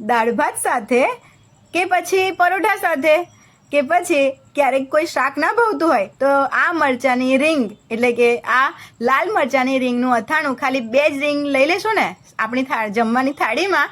દાળ ભાત સાથે કે પછી પરોઠા સાથે? કે પછી ક્યારેક કોઈ શાક ના ભાવતું હોય, તો આ મરચાંની રીંગ એટલે કે આ લાલ મરચાંની રીંગનું અથાણું ખાલી બે જ રીંગ લઈ લેશો ને, આપણી થા જમવાની થાળીમાં,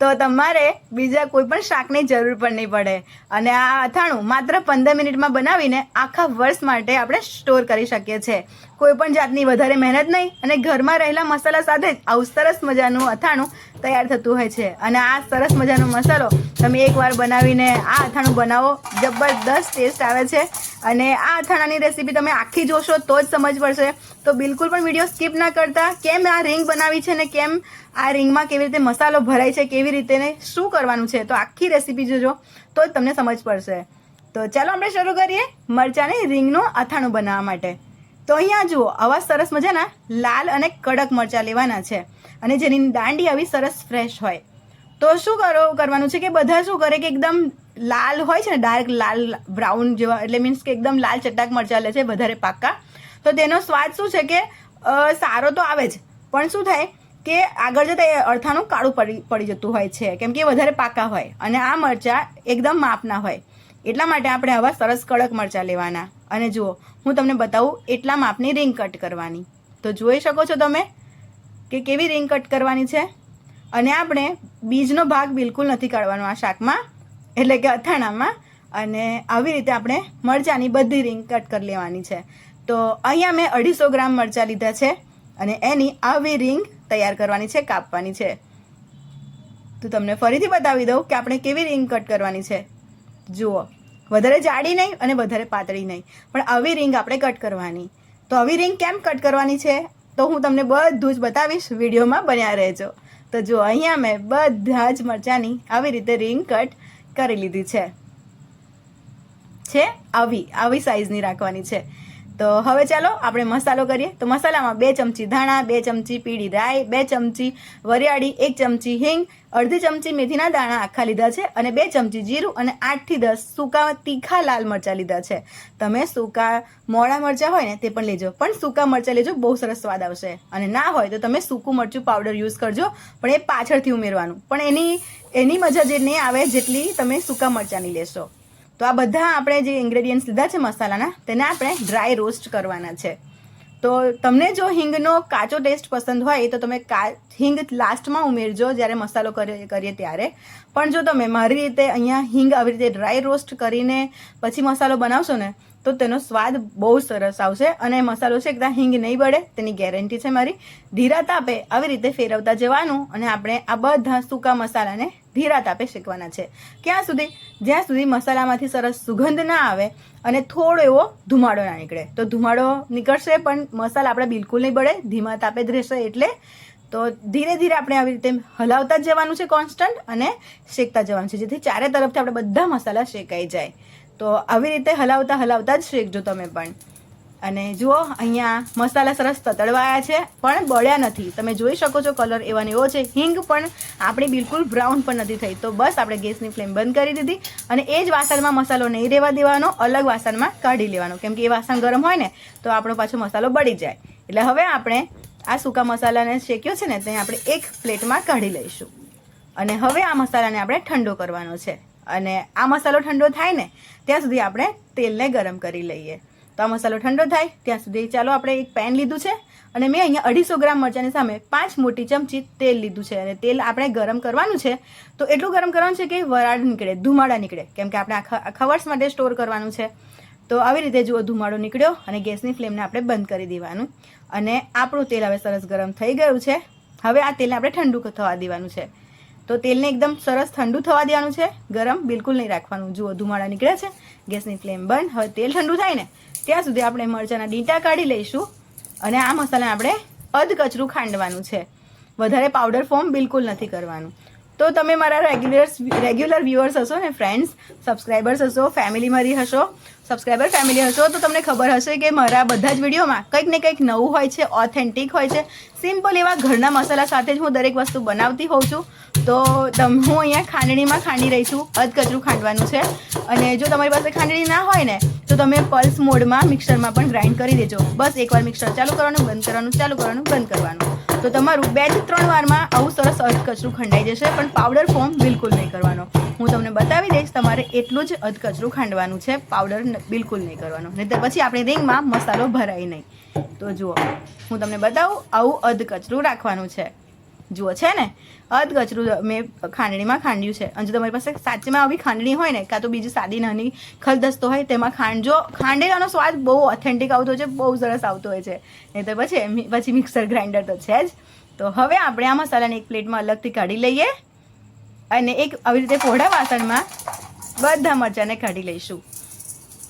તો તમારે બીજા કોઈ પણ શાકની જરૂર પણ નહીં પડે. અને આ અથાણું માત્ર પંદર મિનિટમાં બનાવીને આખા વર્ષ માટે આપણે સ્ટોર કરી શકીએ છીએ. કોઈ પણ જાતની વધારે મહેનત નહીં અને ઘરમાં રહેલા મસાલા સાથે જ આવું સરસ મજાનું અથાણું તૈયાર થતું હોય છે. અને આ સરસ મજાનો મસાલો તમે એકવાર બનાવીને આ અથાણું બનાવો, જબરદસ્ત ટેસ્ટ આવે છે. અને આ અથાણાની રેસીપી તમે આખી જોશો તો જ સમજ પડશે. તો બિલકુલ પણ વીડિયો સ્કીપ ના કરતા. કેમ આ રીંગ બનાવી છે ને કેમ આ રીંગમાં કેવી રીતે મસાલો ભરાય છે, કેવી રીતે ને શું કરવાનું છે, તો આખી રેસીપી જોજો તો જ તમને સમજ પડશે. તો ચાલો આપણે શરૂ કરીએ મરચાંની રીંગનું અથાણું બનાવવા માટે. તો અહીંયા જુઓ, આવા સરસ મજાના લાલ અને કડક મરચાં લેવાના છે. અને જેની દાંડી આવી સરસ ફ્રેશ હોય. તો શું કરો, કરવાનું છે કે બધા શું કરે કે એકદમ લાલ હોય છે ને, ડાર્ક લાલ, બ્રાઉન જેવા, એટલે મીન્સ કે એકદમ લાલ ચટાક મરચાં લે છે વધારે પાકા તો તેનો સ્વાદ શું છે કે સારો તો આવે જ, પણ શું થાય કે આગળ જતાં એ અડથાણું કાળું પડી પડી જતું હોય છે. કેમ કે વધારે પાકા હોય. અને આ મરચાં એકદમ માપના હોય. એટલા માટે આપણે આવા સરસ કડક મરચાં લેવાના. અને જુઓ, હું તમને બતાવું એટલા માપની રિંગ કટ કરવાની. તો જોઈ શકો છો તમે કે કેવી રિંગ કટ કરવાની છે? અને આપણે બીજનો ભાગ બિલકુલ નથી કાઢવાનો આ શાકમાં. એટલે કે અથાણામાં. અને આવી રીતે આપણે મરચાંની બધી રિંગ કટ કરી લેવાની છે. તો અહીંયા મેં અઢીસો ગ્રામ મરચાં લીધા છે અને એની આવી રિંગ તૈયાર કરવાની છે, કાપવાની છે. તો તમને ફરીથી બતાવી દઉં કે આપણે કેવી રિંગ કટ કરવાની છે. જુઓ. વધારે જાડી નહીં અને વધારે પાતળી નહીં. પણ આવી રિંગ આપણે કટ કરવાની. તો આવી રિંગ કેમ કટ કરવાની છે? તો હું તમને બધું જ બતાવીશ વિડીયોમાં બન્યા રહેજો. તો જો અહીંયા મેં બધા જ મરચાંની આવી રીતે રિંગ કટ કરી લીધી છે. છે? આવી આવી સાઈઝની રાખવાની છે. તો હવે ચાલો આપણે મસાલો કરીએ. તો મસાલામાં બે ચમચી ધાણા, બે ચમચી પીળી રાઈ, બે ચમચી વરિયાળી, એક ચમચી હિંગ, અડધી ચમચી મેથીના દાણા આખા લીધા છે અને બે ચમચી જીરું અને આઠથી દસ સૂકા તીખા લાલ મરચાં લીધા છે. તમે સૂકા મોડા મરચાં હોય ને તે પણ લેજો. પણ સૂકા મરચાં લેજો, બહુ સરસ સ્વાદ આવશે. અને ના હોય તો તમે સૂકું મરચું પાવડર યુઝ કરજો, પણ એ પાછળથી ઉમેરવાનું. પણ એની એની મજા જે નહીં આવે, જેટલી તમે સૂકા મરચાંની લેશો. તો આ બધા આપણે જે ઇન્ગ્રેડિયન્ટ્સ લીધા છે મસાલાના, તેને આપણે ડ્રાય રોસ્ટ કરવાના છે. તો તમને જો હિંગનો કાચો ટેસ્ટ પસંદ હોય તો તમે કા, હિંગ લાસ્ટમાં ઉમેરજો જ્યારે મસાલો કરીએ ત્યારે. પણ જો તમે મારી રીતે અહીંયા હિંગ આવી રીતે ડ્રાય રોસ્ટ કરીને પછી મસાલો બનાવશો ને, તો તેનો સ્વાદ બહુ સરસ આવશે અને મસાલો છે એકદમ હિંગ નહીં બળે, તેની ગેરંટી છે મારી. ધીરા તાપે આવી રીતે ફેરવતા જવાનું અને આપણે આ બધા સૂકા મસાલાને ધીરા તાપે શેકવાના છે. ક્યાં સુધી? જ્યાં સુધી મસાલામાંથી સરસ સુગંધ ના આવે અને થોડો એવો ધુમાડો ના નીકળે. તો ધુમાડો નીકળશે પણ મસાલા આપણે બિલકુલ નહીં બળે, ધીમા તાપે જ રહેશે એટલે તો ધીરે ધીરે આપણે આવી રીતે હલાવતા જવાનું છે કોન્સ્ટન્ટ અને શેકતા જવાનું છે, જેથી ચારે તરફથી આપણે બધા મસાલા શેકાઈ જાય. તો આવી રીતે હલાવતા હલાવતા જ શેકજો તમે પણ. અને જુઓ, અહીંયા મસાલા સરસ તતડવાયા છે, પણ બળ્યા નથી. તમે જોઈ શકો છો કલર એવા એવો છે. હિંગ પણ આપણી બિલકુલ બ્રાઉન પણ નથી થઈ. તો બસ આપણે ગેસની ફ્લેમ બંધ કરી દીધી અને એ જ વાસણમાં મસાલો નહીં રહેવા દેવાનો, અલગ વાસણમાં કાઢી લેવાનો. કેમ કે એ વાસણ ગરમ હોય ને, તો આપણો પાછો મસાલો બળી જાય. એટલે હવે આપણે આ સૂકા મસાલાને શેક્યો છે ને તે આપણે એક પ્લેટમાં કાઢી લઈશું. અને હવે આ મસાલાને આપણે ઠંડો કરવાનો છે. અને આ મસાલો ઠંડો થાય ને, ત્યાં સુધી આપણે તેલને ગરમ કરી લઈએ. તો આ મસાલો ઠંડો થાય, ત્યાં સુધી ચાલો આપણે એક પેન લીધું છે અને મેં અહીંયા અઢીસો ગ્રામ મરચાંની સામે પાંચ મોટી ચમચી તેલ લીધું છે અને તેલ આપણે ગરમ કરવાનું છે. તો એટલું ગરમ કરવાનું છે કે વરાળ નીકળે, ધુમાડા નીકળે, કેમ કે આપણે આખા આખા વર્ષ માટે સ્ટોર કરવાનું છે. તો આવી રીતે જુઓ, ધુમાડો નીકળ્યો અને ગેસની ફ્લેમને આપણે બંધ કરી દેવાનું. અને આપણું તેલ હવે સરસ ગરમ થઈ ગયું છે. હવે આ તેલને આપણે ઠંડુ થવા દેવાનું છે. તો તેલને એકદમ સરસ ઠંડુ થવા દેવાનું છે. ગરમ બિલકુલ નહીં રાખવાનું. જુઓ, ધુમાડા નીકળે છે. ગેસની ફ્લેમ બંધ. હવે તેલ ઠંડુ થાય ને, ત્યાં સુધી આપણે મરચાંના ડીંટા કાઢી લઈશું અને આ મસાલાને આપણે અધકચરું ખાંડવાનું છે. વધારે પાવડર ફોર્મ બિલકુલ નથી કરવાનું. તો તમે મારા રેગ્યુલર રેગ્યુલર વ્યુઅર્સ હશો ને ફ્રેન્ડ્સ સબસ્ક્રાઈબર્સ હશો ફેમિલી મારી હશો સબસ્ક્રાઈબર ફેમિલી હશો તો તમને ખબર હશે કે મારા બધા જ વિડીયોમાં કંઈક ને કંઈક નવું હોય છે ઓથેન્ટિક હોય છે. સિમ્પલ એવા ઘરના મસાલા સાથે જ હું દરેક વસ્તુ બનાવતી હોઉં છું. તો હું અહીંયા ખાંડણીમાં ખાંડી રહી છું, અધકચરું ખાંડવાનું છે. અને જો તમારી પાસે ખાંડણી ના હોય ને, તો તમે પલ્સ મોડમાં મિક્સરમાં પણ ગ્રાઇન્ડ કરી દેજો. બસ એકવાર મિક્સર ચાલુ કરવાનું, બંધ કરવાનું, ચાલુ કરવાનું, બંધ કરવાનું. તો તમારું બેથી ત્રણ વારમાં આવું સરસ અધકચરું ખંડાઈ જશે, પણ પાવડર ફોર્મ બિલકુલ નહીં કરવાનો. હું તમને બતાવી દઈશ, તમારે એટલું જ અધકચરું ખાંડવાનું છે પાવડર બિલકુલ નહીં કરવાનો. નહીં તો પછી આપણે રીંગમાં મસાલો ભરાય નહીં. તો જુઓ, હું તમને બતાવું, આવું અધકચરું રાખવાનું છે. જુઓ, છે ને? અધ કચરું મેં ખાંડણીમાં ખાંડ્યું છે. અને જો તમારી પાસે સાચીમાં આવી ખાંડણી હોય ને, કાં તો બીજી સાદી નાની ખલદસ્તો હોય, તેમાં ખાંડજો ખાંડેલાનો સ્વાદ બહુ ઓથેન્ટિક આવતો હોય છે, બહુ સરસ આવતો હોય છે. નહીં તો પછી પછી મિક્સર ગ્રાઇન્ડર તો છે જ. તો હવે આપણે આ મસાલાને એક પ્લેટમાં અલગથી કાઢી લઈએ અને એક આવી રીતે પોઢા વાસણમાં બધા મરચાંને કાઢી લઈશું.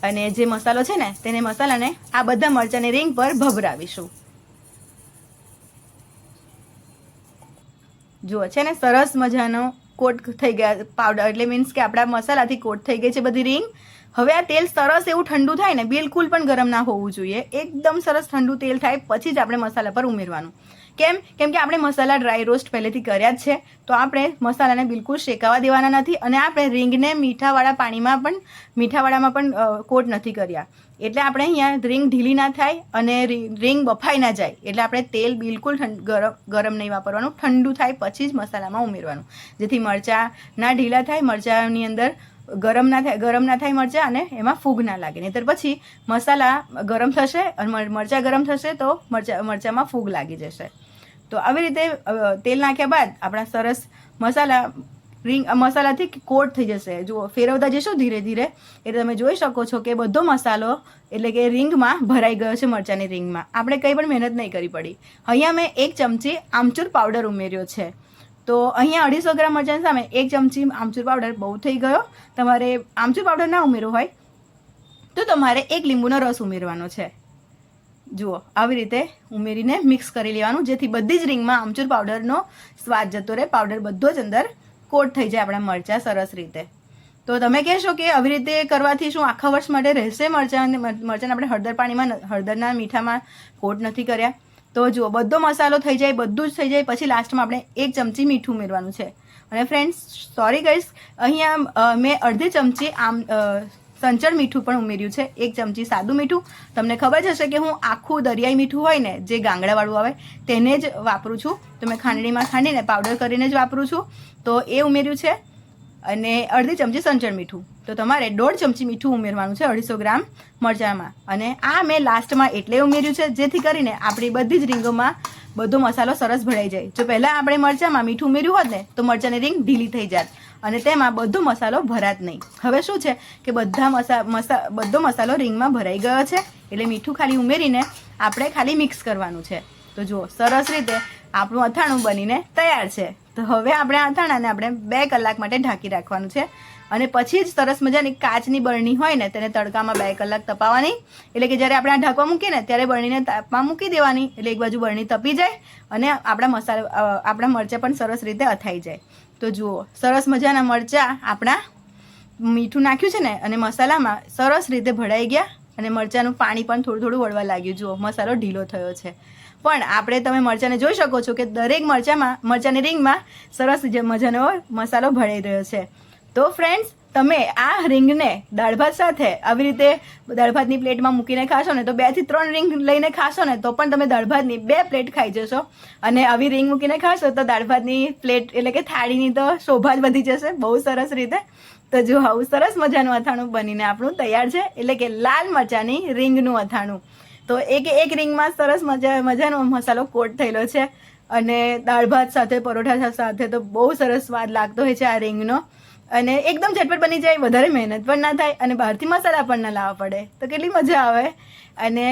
અને જે મસાલો છે ને, તેને મસાલાને આ બધા મરચાંની રિંગ પર ભભરાવીશું. જુઓ, છે ને? સરસ મજાનો કોટ થઈ ગયા પાવડર એટલે મીન્સ કે આપણા મસાલાથી કોટ થઈ ગઈ છે બધી રીંગ હવે આ તેલ સરસ એવું ઠંડુ થાય ને, બિલકુલ પણ ગરમ ના હોવું જોઈએ. એકદમ સરસ ઠંડુ તેલ થાય, પછી જ આપણે મસાલા પર ઉમેરવાનું. કેમ? કેમ કે આપણે મસાલા ડ્રાય રોસ્ટ પહેલેથી કર્યા જ છે, તો આપણે મસાલાને બિલકુલ શેકાવા દેવાના નથી અને આપણે રીંગને મીઠાવાળા પાણીમાં પણ, મીઠાવાળામાં પણ કોટ નથી કર્યા. એટલે આપણે અહીંયા રીંગ ઢીલી ના થાય અને રીંગ બફાઈ ના જાય. એટલે આપણે તેલ બિલકુલ ગરમ ગરમ નહીં વાપરવાનું, ઠંડુ થાય પછી જ મસાલામાં ઉમેરવાનું. જેથી મરચાં ના ઢીલા થાય, મરચાંની અંદર ગરમ ના થાય, ગરમ ના થાય મરચાં અને એમાં ફૂગ ના લાગે. નહીતર પછી મસાલા ગરમ થશે અને મર- મરચાં ગરમ થશે તો મરચા, મરચાંમાં ફૂગ લાગી જશે. તો આવી રીતે તેલ નાખ્યા બાદ આપણા સરસ મસાલા રીંગ મસાલાથી કોટ થઈ જશે. જુઓ, ફેરવતા જશો ધીરે ધીરે. એટલે તમે જોઈ શકો છો કે બધો મસાલો એટલે કે રીંગમાં ભરાઈ ગયો છે મરચાંની રીંગમાં. આપણે કંઈ પણ મહેનત નહીં કરી પડી. અહીંયા મેં એક ચમચી આમચૂર પાવડર ઉમેર્યો છે. તો અહીંયા અઢીસો ગ્રામ મરચાંની સામે એક ચમચી આમચૂર પાવડર બહુ થઈ ગયો. તમારે આમચૂર પાવડર ના ઉમેરવો હોય તો તમારે એક લીંબુનો રસ ઉમેરવાનો છે. જુઓ, આવી રીતે ઉમેરીને મિક્સ કરી લેવાનું, જેથી બધી જ રીંગમાં આમચૂર પાવડરનો સ્વાદ જતો રહે, પાવડર બધો જ અંદર કોટ થઈ જાય આપણા મરચાં સરસ રીતે. તો તમે કહેશો કે આવી રીતે કરવાથી શું આખા વર્ષ માટે રહેશે મરચાં? મરચાંને આપણે હળદર પાણીમાં, હળદરના મીઠામાં કોટ નથી કર્યા? તો જુઓ, બધો મસાલો થઈ જાય, બધું જ થઈ જાય, પછી લાસ્ટમાં આપણે એક ચમચી મીઠું ઉમેરવાનું છે. અને ફ્રેન્ડ્સ સોરી કહીશ અહીંયા મેં અડધી ચમચી આમ સંચળ મીઠું પણ ઉમેર્યું છે. એક ચમચી સાદું મીઠું. તમને ખબર જ હશે કે હું આખું દરિયાઈ મીઠું હોય ને, જે ગાંગડાવાળું આવે, તેને જ વાપરું છું. તો મેં ખાંડણીમાં ખાંડીને પાવડર કરીને જ વાપરું છું. તો એ ઉમેર્યું છે. અને અડધી ચમચી સંચળ મીઠું. તો તમારે દોઢ ચમચી મીઠું ઉમેરવાનું છે, અઢીસો ગ્રામ મરચાંમાં. અને આ મેં લાસ્ટમાં એટલે ઉમેર્યું છે, જેથી કરીને આપણી બધી જ રીંગોમાં બધો મસાલો સરસ ભરાઈ જાય. જો પહેલાં આપણે મરચાંમાં મીઠું ઉમેર્યું હોત ને, તો મરચાંની રીંગ ઢીલી થઈ જાત અને તેમાં બધો મસાલો ભરાત નહીં. હવે શું છે કે બધા મસા મસા, બધો મસાલો રીંગમાં ભરાઈ ગયો છે, એટલે મીઠું ખાલી ઉમેરીને આપણે ખાલી મિક્સ કરવાનું છે. તો જુઓ, સરસ રીતે આપણું અથાણું બનીને તૈયાર છે. તો હવે આપણે અથાણાને આપણે બે કલાક માટે ઢાંકી રાખવાનું છે. અને પછી જ સરસ મજાની કાચની બરણી હોય ને તેને તડકામાં બે કલાક તપાવવાની. એટલે કે જ્યારે આપણે આ ઢાંકવા મૂકીએ ને ત્યારે બરણીને તાપમાં મૂકી દેવાની. એટલે એક બાજુ બરણી તપી જાય અને આપણા મસાલા આપણા મરચાં પણ સરસ રીતે અથાઈ જાય. તો જુઓ, સરસ મજાના મરચાં આપણા મીઠું નાખ્યું છે ને અને મસાલામાં સરસ રીતે ભળાઈ ગયા અને મરચાંનું પાણી પણ થોડું થોડું વળવા લાગ્યું. જુઓ, મસાલો ઢીલો થયો છે. પણ આપણે તમે મરચાંને જોઈ શકો છો કે દરેક મરચાંમાં, મરચાંની રીંગમાં સરસ મજાનો મસાલો ભળી રહ્યો છે. તો ફ્રેન્ડ્સ તમે આ રીંગને દાળ ભાત સાથે આવી રીતે દાળ ભાતની પ્લેટમાં મૂકીને ખાશો ને તો બેથી ત્રણ રીંગ લઈને ખાશો ને તો પણ તમે દાળ ભાતની બે પ્લેટ ખાઈ જશો. અને આવી રીંગ મૂકીને ખાશો તો દાળ ભાતની પ્લેટ એટલે કે થાળીની તો શોભા જ વધી જશે બહુ સરસ રીતે. તો જો આવું સરસ મજાનું અથાણું બનીને આપણું તૈયાર છે એટલે કે લાલ મરચાંની રીંગનું અથાણું. તો એક એક રિંગમાં સરસ મજા મજાનો મસાલો કોટ થયેલો છે. અને દાળ ભાત સાથે, પરોઠા સાથે તો બહુ સરસ સ્વાદ લાગતો હોય છે આ રીંગનો અને એકદમ ઝટપટ બની જાય, વધારે મહેનત પણ ના થાય અને બહારથી મસાલા પણ ના લાવવા પડે. તો કેટલી મજા આવે. અને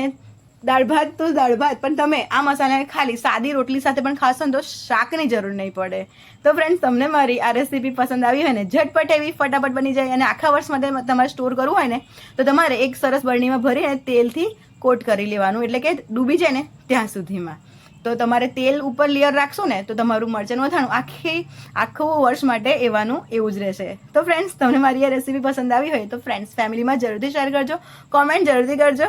દાળ ભાત તો દાળ ભાત, પણ તમે આ મસાલાને ખાલી સાદી રોટલી સાથે પણ ખાશો ને તો શાકની જરૂર નહીં પડે. તો ફ્રેન્ડ્સ તમને મારી આ રેસીપી પસંદ આવી હોય ને, ઝટપટ એવી ફટાફટ બની જાય અને આખા વર્ષ માટે તમારે સ્ટોર કરવું હોય ને, તો તમારે એક સરસ બરણીમાં ભરીને તેલથી કોટ કરી લેવાનું, એટલે કે ડૂબી જાય ને ત્યાં સુધીમાં. તો તમારે તેલ ઉપર લેયર રાખશો ને, તો તમારું મરચાંનું અથાણું આખી, આખું વર્ષ માટે એવાનું એવું જ રહેશે. તો ફ્રેન્ડ્સ તમને મારી આ રેસીપી પસંદ આવી હોય તો ફ્રેન્ડ્સ ફેમિલીમાં જરૂરથી શેર કરજો કોમેન્ટ જરૂરથી કરજો.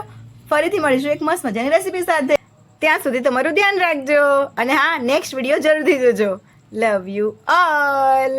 ફરીથી મળીશું એક મસ્ત મજાની રેસીપી સાથે. ત્યાં સુધી તમારું ધ્યાન રાખજો. અને હા નેક્સ્ટ વીડિયો જરૂરથી જોજો. Love you all